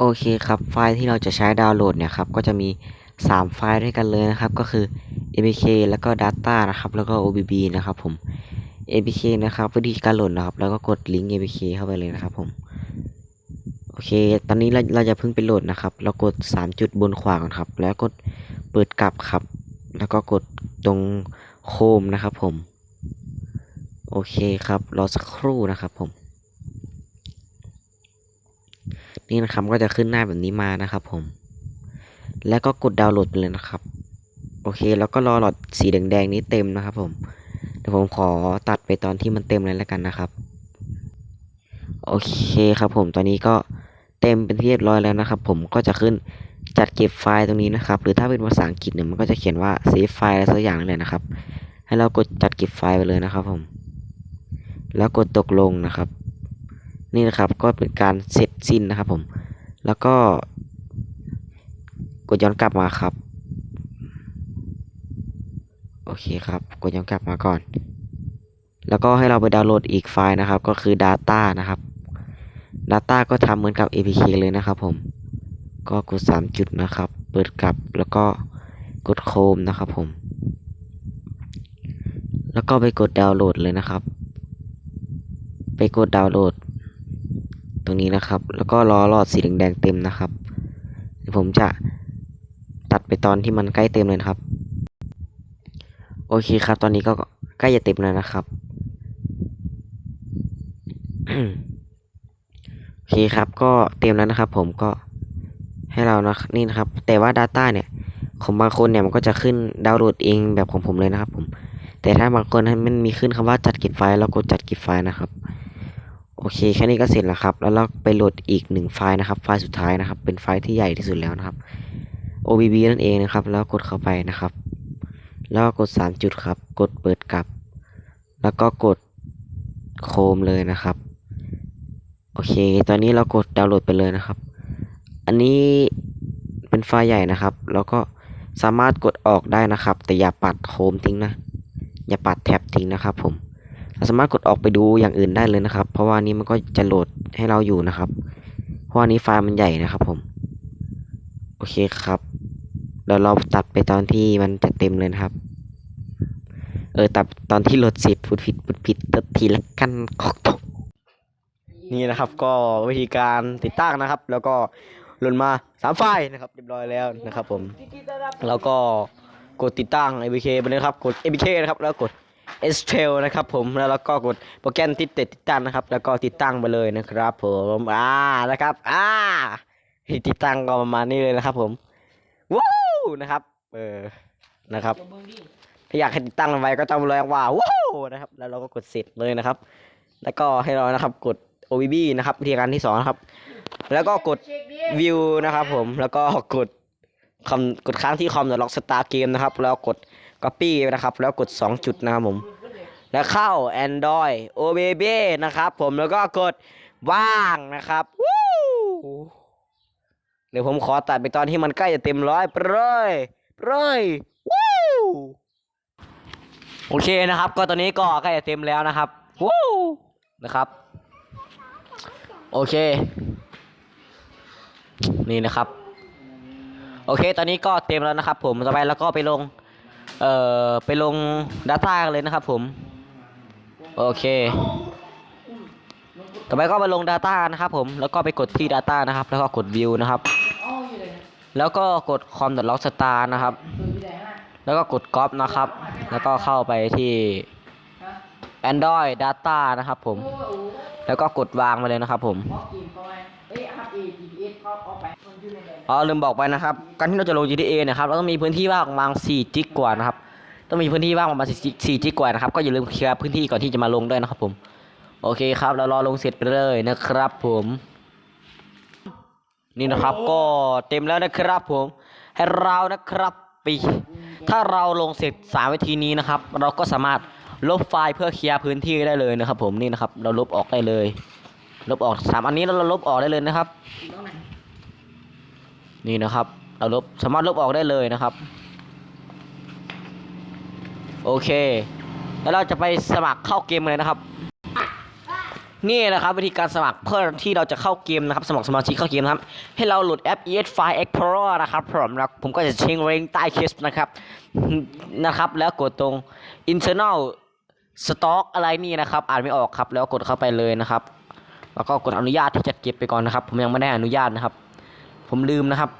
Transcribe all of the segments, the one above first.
โอเคครับ ไฟล์ที่เราจะใช้ดาวน์โหลดเนี่ยครับก็จะมี 3 ไฟล์ด้วยกันเลยนะครับ ก็คือ apk แล้วก็ data นะครับ แล้วก็ obb นะครับผม apk นะครับวิธีการโหลดนะครับ แล้วก็กดลิงก์ apk เข้าไปเลยนะครับผมโอเค ตอนนี้เราเราจะเพิ่งไปโหลดนะครับ เรากด 3 จุดบนขวาก่อนครับ แล้วกดเปิดกลับครับ แล้วก็กดตรงโคมนะครับผม โอเคครับ รอสักครู่นะครับผม นี่นะครับก็จะขึ้นหน้าแบบนี้มานะครับ ผม แล้วก็กดดาวน์โหลดไปเลยนะครับ โอเค แล้วก็รอหลอดสีแดงๆนี้เต็มนะครับ ผมเดี๋ยวผมขอตัดไปตอนที่มันเต็มเลยแล้วกันนะครับ โอเคครับ ผมตอนนี้ก็เต็มเป็นที่เรียบร้อยแล้วนะครับ ผมก็จะขึ้นจัดเก็บไฟล์ตรงนี้นะครับ หรือถ้าเป็นภาษาอังกฤษเนี่ยมันก็จะเขียนว่า save ไฟล์อะไรสักอย่างเลยนะครับ ให้เรากดจัดเก็บไฟล์ไปเลยนะครับ ผม แล้วกดตกลงนะครับ นี่นะครับก็เป็นการเสร็จสิ้นนะครับผม แล้วก็ กดย้อนกลับมาครับ โอเคครับ กดย้อนกลับมาก่อน แล้วก็ให้เราไปดาวน์โหลดอีกไฟล์นะครับ ก็คือ Data นะครับ Data ก็ทำเหมือนกับ APK เลยนะครับผม ก็กด 3 จุดนะครับ เปิดกลับแล้วก็กด Chrome นะครับผม แล้วก็ไปกดดาวน์โหลดเลยนะครับ ไปกดดาวน์โหลด ตรงนี้นะครับ แล้วก็รอหลอดสีแดงๆเต็มนะครับเดี๋ยวผมจะตัดไปตอนที่มันใกล้เต็มเลยครับ โอเคครับ ตอนนี้ก็ใกล้จะเต็มแล้วนะครับโอเคครับ ก็เต็มแล้วนะครับ ผมก็ให้เรานะนี่นะครับ แต่ว่า Data เนี่ยของบางคนเนี่ยมันก็จะขึ้นดาวน์โหลดเองแบบของผมเลยนะครับ ผม แต่ถ้าบางคนมันมีขึ้นคำว่าจัดเก็บไฟล์เรากดจัดเก็บไฟล์นะครับ โอเคแค่นี้ก็เสร็จแล้วครับ แล้วเราไปโหลดอีกหนึ่งไฟล์นะครับ ไฟล์สุดท้ายนะครับ เป็นไฟล์ที่ใหญ่ที่สุดแล้วนะครับ OBB นั่นเองนะครับ แล้วกดเข้าไปนะครับ แล้วกกด 3 จุดครับ กดเปิดกลับ แล้วก็กดโคมเลยนะครับ โอเค ตอนนี้เรากดดาวน์โหลดไปเลยนะครับ อันนี้เป็นไฟล์ใหญ่นะครับ แล้วก็สามารถกดออกได้นะครับ แต่อย่าปัดโคมทิ้งนะ อย่าปัดแท็บทิ้งนะครับผม เราสามารถกดออกไปดูอย่างอื่นได้เลยนะครับ เพราะว่านี้มันก็จะโหลดให้เราอยู่นะครับ เพราะว่านี้ไฟล์มันใหญ่นะครับผม โอเคครับเดี๋ยวเราตัดไปตอนที่มันจะเต็มเลยนะครับ เออตัดตอนที่โหลดเสร็จพูดผิดพูดผิดตัดทีละกันขอกตกนี่นะครับก็วิธีการติดตั้งนะครับ แล้วก็หล่นมาสามไฟล์นะครับเรียบร้อยแล้วนะครับผม แล้วก็กดติดตั้ง APK ไปเลยครับ กด APK นะครับ แล้วกด s t r a i l นะครับผมแล้วเราก็กดโปรแกรมติดติดตั้งนะครับ แล้วก็ติดตั้งไปเลยนะครับ ผมอ่านะครับอ่าติดตั้งก็ประมาณนี้เลยนะครับ ผมว้าวนะครับ เออนะครับถ้าอยากให้ติดตั้งไว้ก็ต้องแรงว่าว้าวนะครับ แล้วเราก็กดเสร็จเลยนะครับ แล้วก็ให้เรานะครับกด OBB นะครับวิธีการที่สองนะครับ แล้วก็กดวิวนะครับ ผมแล้วก็กดคอมกดค้างที่คอมเดอะล็อกสตาร์เกมนะครับ แล้วกด Copy นะครับ แล้วกด 2 จุดนะครับผม แล้วเข้า Android OBB นะครับ ผมแล้วก็กดว่างนะครับเดี๋ยวผมขอตัดไปตอนที่มันใกล้จะเต็มร้อยไปเลยไปเลยวู้โอเคนะครับ ก็ตอนนี้ก็ใกล้จะเต็มแล้วนะครับวู้นะครับ โอเค นี่นะครับ โอเค ตอนนี้ก็เต็มแล้วนะครับ ผมต่อไปแล้วก็ไปลง เอ่อไปลง Data กันเลยนะครับผมโอเค ต่อไปก็มาลง Data นะครับผมแล้วก็ไปกดที่ Data นะครับ แล้วก็กด View นะครับ แล้วก็กด com log star นะครับ แล้วก็กด copy นะครับ แล้วก็เข้าไปที่ Android Data นะครับผม แล้วก็กดวางไปเลยนะครับผม อ๋อลืมบอกไปนะครับ การที่เราจะลง GTA เนะครับเราต้องมีพื้นที่ว่างประมาณ4จิกกว่านะครับต้องมีพื้นที่ว่างประมาณ4จิกกว่านะครับก็อย่าลืมเคลียร์พื้นที่ก่อนที่จะมาลงด้วยนะครับผมโอเคครับเรารอลงเสร็จไปเลยนะครับ ผม นี่นะครับก็เต็มแล้วนะครับ ผม ให้เรานะครับปีถ้าเราลงเสร็จ3วิธีนี้นะครับ เราก็สามารถลบไฟล์เพื่อเคลียร์พื้นที่ได้เลยนะครับ ผมนี่นะครับ เราลบออกได้เลย ลบออกสามอันนี้เราลบออกได้เลยนะครับ นี่นะครับเราลบสามารถลบออกได้เลยนะครับ โอเค แล้วเราจะไปสมัครเข้าเกมเลยนะครับ นี่นะครับวิธีการสมัครเพื่อที่เราจะเข้าเกมนะครับ สมัครสมาชิกเข้าเกมนะครับ ให้เราโหลดแอป ES File Explorer นะครับผมแล้วผมก็จะเชิงเรงใต้คลิปนะครับนะครับ แล้วกดตรง internal stock อะไรนี่นะครับ อ่านไม่ออกครับ แล้วกดเข้าไปเลยนะครับ แล้วก็กดอนุญาตที่จะเก็บไปก่อนนะครับ ผมยังไม่ได้อนุญาตนะครับ ผมลืมนะครับ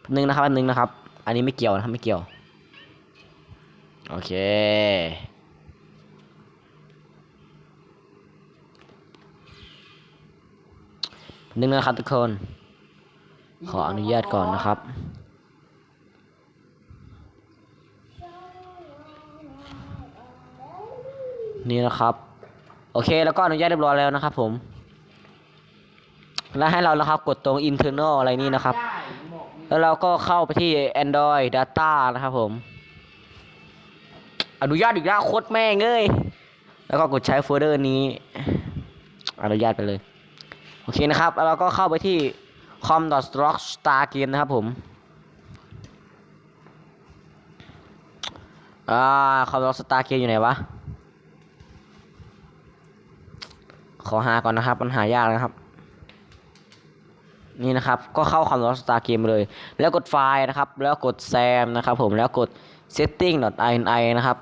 แป๊บนึงนะครับแป๊บนึงนะครับ อันนี้ไม่เกี่ยวนะครับไม่เกี่ยว โอเค นึงนะครับทุกคน ขออนุญาตก่อนนะครับนี่นะครับ โอเคแล้วก็อนุญาตเรียบร้อยแล้วนะครับผม แล้วให้เรานะครับกดตรง internal อะไรนี่นะครับ แล้วเราก็เข้าไปที่ Android Data นะครับผม อนุญาตอีกแล้วโคตรแม่งเอ้ยแล้วก็กดใช้โฟลเดอร์นี้ อนุญาตไปเลย โอเคนะครับ แล้วเราก็เข้าไปที่ com.stock star game นะครับผมอ่า com.stock star game อยู่ไหนวะ ขอหาก่อนนะครับ มันหายากนะครับ นี่นะครับก็เข้า com.stock star game เลย แล้วกดไฟล์นะครับ แล้วกดแซมนะครับผมแล้วกด setting.ini นะครับ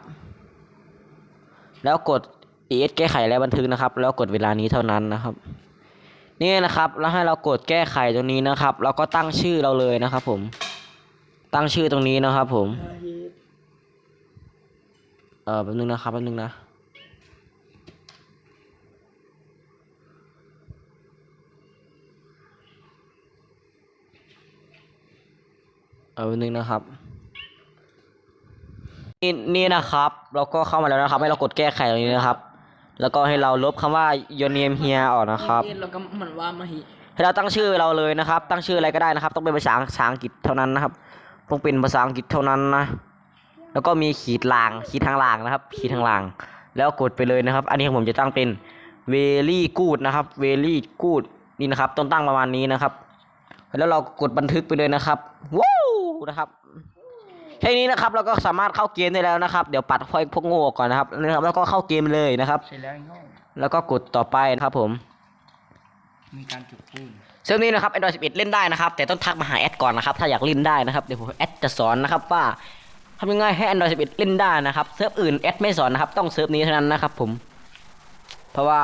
แล้วกด es แก้ไขและบันทึกนะครับ แล้วกดเวลานี้เท่านั้นนะครับ นี่นะครับ แล้วให้เรากดแก้ไขตรงนี้นะครับแล้วก็ตั้งชื่อเราเลยนะครับ ผม ตั้งชื่อตรงนี้นะครับ ผม เออแป๊บนึงนะครับแป๊บนึงนะ เออแป๊บนึงนะครับนี่นี่นะครับ เราก็เข้ามาแล้วนะครับ ให้เรากดแก้ไขตรงนี้นะครับ แล้วก็ให้เราลบคำว่า your name here ออกนะครับเอ็นเราก็เหมือนว่ามาหิให้เราตั้งชื่อเราเลยนะครับ ตั้งชื่ออะไรก็ได้นะครับ ต้องเป็นภาษาภาษาอังกฤษเท่านั้นนะครับ ต้องเป็นภาษาอังกฤษเท่านั้นนะ แล้วก็มีขีดล่าง ขีดทางล่างนะครับ ขีดทางล่าง แล้วกดไปเลยนะครับ อันนี้ผมจะตั้งเป็น very good นะครับ very good นี่นะครับ ต้องตั้งประมาณนี้นะครับ แล้วเรากดบันทึกไปเลยนะครับว้าว นะครับแค่นี้นะครับเราก็สามารถเข้าเกมได้แล้วนะครับ เดี๋ยวปัดพวกพวกโง่ออกก่อนนะครับนะครับ แล้วก็เข้าเกมเลยนะครับใช่แล้วโง่แล้วก็กดต่อไปนะครับผม มีการจุดพูนเซิร์ฟนี้นะครับ Android 11 เล่นได้นะครับ แต่ต้องทักมาหาแอดก่อนนะครับ ถ้าอยากเล่นได้นะครับ เดี๋ยวผมแอดจะสอนนะครับว่าทำยังไงให้ Android 11 เล่นได้นะครับเซิร์ฟอื่นแอดไม่สอนนะครับ ต้องเซิร์ฟนี้เท่านั้นนะครับ ผม เพราะว่า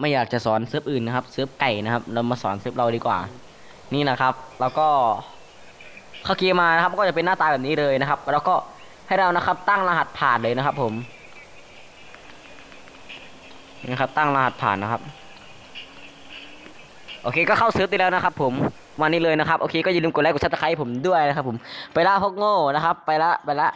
ไม่อยากจะสอนเซิร์ฟอื่นนะครับเซิร์ฟไก่นะครับ เรามาสอนเซิร์ฟเราดีกว่า นี่นะครับ แล้วก็ เข้าเกมมานะครับก็จะเป็นหน้าตาแบบนี้เลยนะครับ แล้วก็ให้เรานะครับ ตั้งรหัสผ่านเลยนะครับ ผมนี่นะครับ ตั้งรหัสผ่านนะครับ โอเคก็เข้าเซิร์ฟได้แล้วนะครับ ผมวันนี้เลยนะครับโอเคก็อย่าลืมกดไลค์กดซับสไครต์ผมด้วยนะครับ ผมไปละพวกโง่นะครับ ไปละไปละ